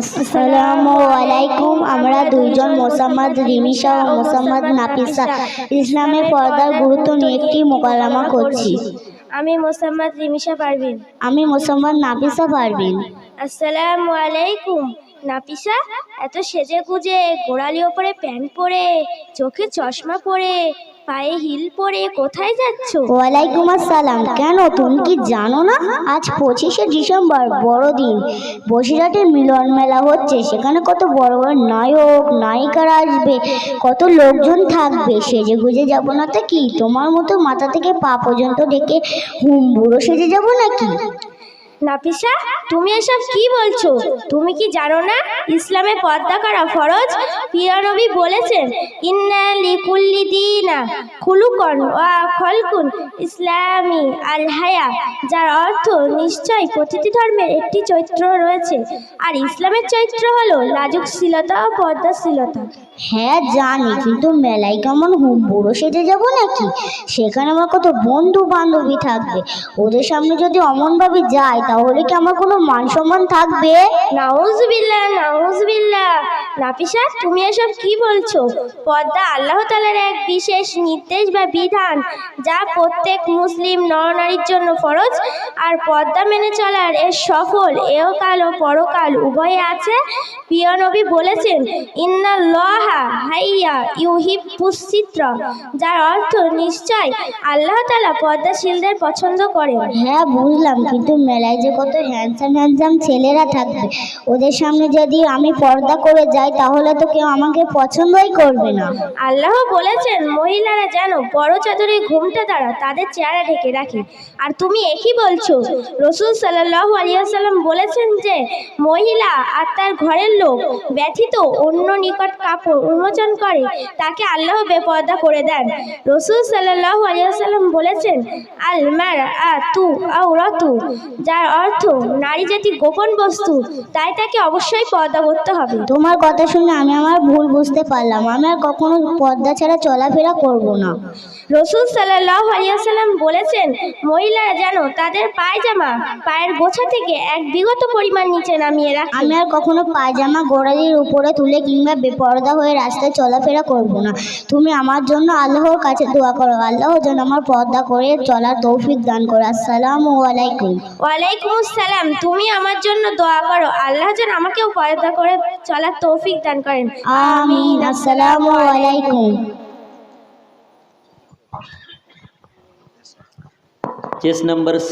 আসসালামু আলাইকুম। আমরা দুইজন মোসাম্মদ রিমিশা ও মোসাম্মদ নাফিসা ইসলামের পর্দার গুরুত্ব নিয়ে একটি মোকালামা করছি। আমি মোসাম্মদ রিমিশা পারভিন। আমি মোসাম্মদ নাফিসা পারবিন আসসালামু আলাইকুম। নাপিসা এত সেজে গুজে গোড়ালি ওপরে প্যান্ট পরে চোখে চশমা পরে পায়ে হিল পরে কোথায় যাচ্ছ? ওয়ালাইকুম আসসালাম। কেন তুমি কি জানো না? আজ পঁচিশে ডিসেম্বর, বড়দিন। বসিরহাটের মিলন মেলা হচ্ছে। সেখানে কত বড় বড় নায়ক, নায়িকারা আসবে, কত লোকজন থাকবে। সেজে গুজে যাব না তো কি? তোমার মতো মাথা থেকে পা পর্যন্ত ডেকে হুম বুড়ো সেজে যাব নাকি? নাপিসা, তুমি এসব কি বলছো? তুমি কি জানো না ইসলামে পর্দা করা ফরজ? পিয়ানবী বলেছেন, ইন্না লিকুল্লি দিনা খুলুকন ওয়া খলকুন ইসলামী আল হায়া যার অর্থ নিশ্চয় প্রতিটি ধর্মের একটি চরিত্র রয়েছে। আর ইসলামের চরিত্র হলো লাজুকশীলতা ও পর্দাশীলতা হ্যাঁ জানি, কিন্তু মেলায় কেমন বুড়ো সেজে যাব নাকি? সেখানে আমার কত বন্ধু বান্ধবী থাকবে। ওদের সামনে যদি অমনভাবে যাই তাহলে কি আমার কোনো মান সম্মান থাকবে? নাউজবিল্লা নাউজবিল্লাহ। নাফিসা তুমি এসব কি বলছো? পর্দা আল্লাহ তালার এক বিশেষ নির্দেশ বা বিধান, যা প্রত্যেক মুসলিম নরনারীর জন্য ফরজ, আর পর্দা মেনে চলার এর সফল এহকাল ও পরকাল উভয়ে আছে। প্রিয় নবী বলেছেন লহা হাইয়া ইউহিবুসিত্র যার অর্থ নিশ্চয়, আল্লাহ তালা পর্দাশীলদের পছন্দ করেন। হ্যাঁ বুঝলাম, কিন্তু মেলায় যে কত হ্যান্ডসাম হ্যান্ডসাম ছেলেরা থাকবে। ওদের সামনে যদি আমি পর্দা করে যাই তাহলে তো কেউ আমাকে পছন্দই করবে না। আল্লাহ বলেছেন মহিলারা যেন বড় চাদরের ঘুমটা দ্বারা তাদের চেহারা ঢেকে রাখে। আর তুমি একই বলছো রসুল সাল্লাহ আলিয়াল্লাম বলেছেন যে মহিলা আর তার ঘরের লোক ব্যথিত অন্য নিকট কাপড় উন্মোচন করে তাকে আল্লাহ বেপর্দা করে দেন। রসুল সাল্লাহ আলিয়াল্লাম বলেছেন আল মার আ তু আউ রতু যার অর্থ নারী জাতি গোপন বস্তু তাই তাকে অবশ্যই পর্দা করতে হবে। তোমার কথা শুনে আমি আমার ভুল বুঝতে পারলাম। আমি আর কখনো পর্দা ছাড়া চলাফেরা করব না। রসুল সাল্লাহ আলিয়াল্লাম বলেছেন মহিলারা যেন তাদের পায়জামা পায়ের গোছা থেকে এক বিগত পরিমাণ নিচে নামিয়ে রাখে। আমি আর কখনো পায়জামা গোড়ালির উপরে তুলে কিংবা বেপরদা হয়ে রাস্তায় চলাফেরা করব না। তুমি আমার জন্য আল্লাহর কাছে দোয়া করো। আল্লাহ যেন আমার পর্দা করে চলার তৌফিক দান করো। আসসালামু আলাইকুম। ওয়ালাইকুম আসসালাম। তুমি আমার জন্য দোয়া করো। আল্লাহ যেন আমাকেও পর্দা করে চলার তৌফিক তৌফিক দান করেন। আমিন আসসালামু আলাইকুম। Chess number